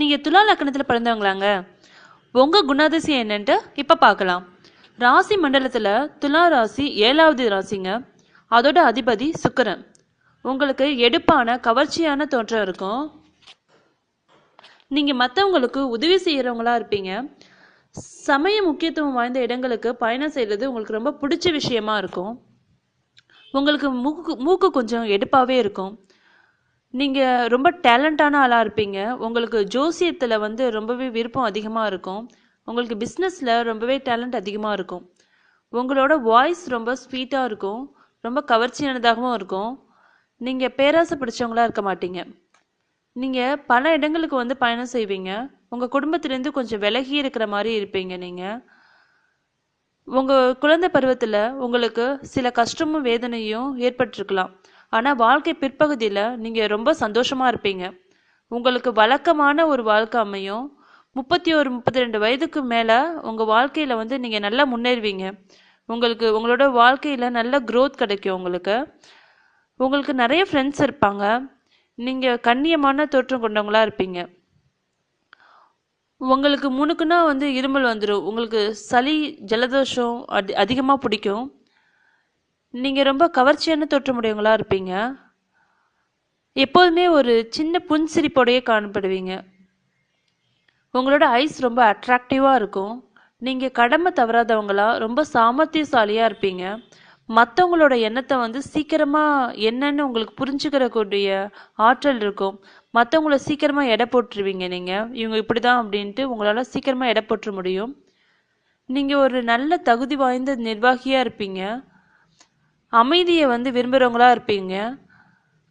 நீங்கள் துலா லக்கணத்தில் பிறந்தவங்களாங்க. உங்கள் குணாதிசயம் என்னன்ட்டு இப்போ பார்க்கலாம் ராசி மண்டலத்தில் துலா ராசி ஏழாவது ராசிங்க. அதோட அதிபதி சுக்கரன். உங்களுக்கு எடுப்பான கவர்ச்சியான தோற்றம் இருக்கும். நீங்கள் மற்றவங்களுக்கு உதவி செய்கிறவங்களா இருப்பீங்க. சமய முக்கியத்துவம் வாய்ந்த இடங்களுக்கு பயணம் செய்கிறது உங்களுக்கு ரொம்ப பிடிச்ச விஷயமா இருக்கும். உங்களுக்கு மூக்கு மூக்கு கொஞ்சம் எடுப்பாகவே இருக்கும். நீங்கள் ரொம்ப டேலண்டான ஆளாக இருப்பீங்க. உங்களுக்கு ஜோசியத்தில் வந்து ரொம்பவே விருப்பம் அதிகமாக இருக்கும். உங்களுக்கு பிஸ்னஸில் ரொம்பவே டேலண்ட் அதிகமாக இருக்கும். உங்களோட வாய்ஸ் ரொம்ப ஸ்வீட்டாக இருக்கும். ரொம்ப கவர்ச்சியானதாகவும் இருக்கும். நீங்கள் பேராசை பிடிச்சவங்களா இருக்க மாட்டீங்க. நீங்கள் பல இடங்களுக்கு வந்து பயணம் செய்வீங்க. உங்கள் குடும்பத்திலேருந்து கொஞ்சம் விலகி இருக்கிற மாதிரி இருப்பீங்க நீங்கள் உங்கள் குழந்தை பருவத்தில் உங்களுக்கு சில கஷ்டமும் வேதனையும் ஏற்பட்டிருக்கலாம். ஆனால் வாழ்க்கை பிற்பகுதியில் நீங்கள் ரொம்ப சந்தோஷமாக இருப்பீங்க. உங்களுக்கு வழக்கமான ஒரு வாழ்க்கை அமையும். முப்பத்தி ஒரு முப்பத்தி ரெண்டு வயதுக்கு மேலே உங்கள் வாழ்க்கையில் வந்து நீங்கள் நல்லா முன்னேறுவீங்க. உங்களுக்கு உங்களோட வாழ்க்கையில் நல்ல க்ரோத் கிடைக்கும் உங்களுக்கு. உங்களுக்கு நிறைய ஃப்ரெண்ட்ஸ் இருப்பாங்க. நீங்கள் கண்ணியமான தோற்றம் கொண்டவங்களாக இருப்பீங்க. உங்களுக்கு முணுக்குன்னா வந்து இருமல் வந்துடும் உங்களுக்கு சளி ஜலதோஷம் அதி அதிகமாக பிடிக்கும். நீங்கள் ரொம்ப கவர்ச்சியான தோற்றமுடையவங்களாக இருப்பீங்க. எப்போதுமே ஒரு சின்ன புன்சிரிப்போடையே காணப்படுவீங்க. உங்களோட ஐஸ் ரொம்ப அட்ராக்டிவாக இருக்கும். நீங்கள் கடமை தவறாதவங்களா ரொம்ப சாமர்த்தியசாலியாக இருப்பீங்க. மற்றவங்களோட எண்ணத்தை வந்து சீக்கிரமாக என்னன்னு உங்களுக்கு புரிஞ்சுக்கிறக்கூடிய ஆற்றல் இருக்கும். மற்றவங்கள சீக்கிரமாக எடை போட்டுருவீங்க நீங்கள் இவங்க இப்படி தான் அப்படின்ட்டு உங்களால் சீக்கிரமாக எடை போட்டுற முடியும். நீங்கள் ஒரு நல்ல தகுதி வாய்ந்த நிர்வாகியாக இருப்பீங்க. அமைதியை வந்து விரும்புகிறவங்களா இருப்பீங்க.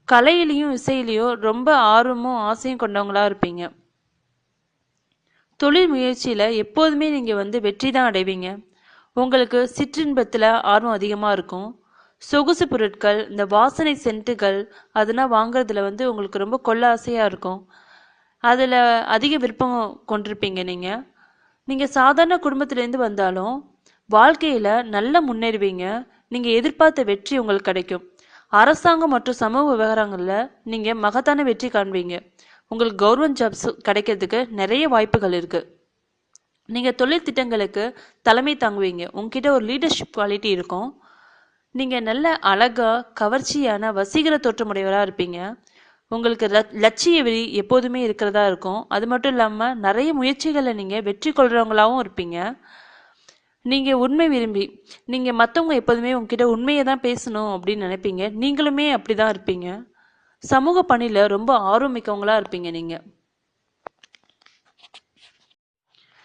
கலையிலையும் இசையிலையும் ரொம்ப ஆர்வமும் ஆசையும் கொண்டவங்களா இருப்பீங்க. தொழில் முயற்சியில் எப்போதுமே நீங்கள் வந்து வெற்றி தான் அடைவீங்க. உங்களுக்கு சிற்றின்பத்தில் ஆர்வம் அதிகமாக இருக்கும். சொகுசு பொருட்கள் இந்த வாசனை சென்ட்டுகள் அதெல்லாம் வாங்குறதுல வந்து உங்களுக்கு ரொம்ப கொள்ள ஆசையாக இருக்கும். அதில் அதிக விருப்பம் கொண்டிருப்பீங்க நீங்கள் நீங்கள் சாதாரண குடும்பத்திலேருந்து வந்தாலும் வாழ்க்கையில் நல்லா முன்னேறுவீங்க. நீங்கள் எதிர்பார்த்த வெற்றி உங்களுக்கு கிடைக்கும். அரசாங்கம் மற்றும் சமூக விவகாரங்களில் நீங்கள் மகத்தான வெற்றி காண்பீங்க. உங்களுக்கு கவர்மெண்ட் ஜாப்ஸ் கிடைக்கிறதுக்கு நிறைய வாய்ப்புகள் இருக்குது நீங்கள் தொழில் திட்டங்களுக்கு தலைமை தாங்குவீங்க. உங்ககிட்ட ஒரு லீடர்ஷிப் குவாலிட்டி இருக்கும். நீங்கள் நல்ல அழகா கவர்ச்சியான வசீகர தோற்றமுடையவராக இருப்பீங்க. உங்களுக்கு லட்சிய வெறி எப்போதுமே இருக்கிறதா இருக்கும். அது மட்டும் இல்லாமல் நிறைய முயற்சிகளை நீங்கள் வெற்றி கொள்கிறவங்களாகவும் இருப்பீங்க. நீங்கள் உண்மை விரும்பி நீங்கள் மற்றவங்க எப்போதுமே உங்ககிட்ட உண்மையை தான் பேசணும் அப்படின்னு நினைப்பீங்க. நீங்களுமே அப்படி தான் இருப்பீங்க. சமூக பணியில் ரொம்ப ஆர்வமிக்கவங்களா இருப்பீங்க நீங்கள்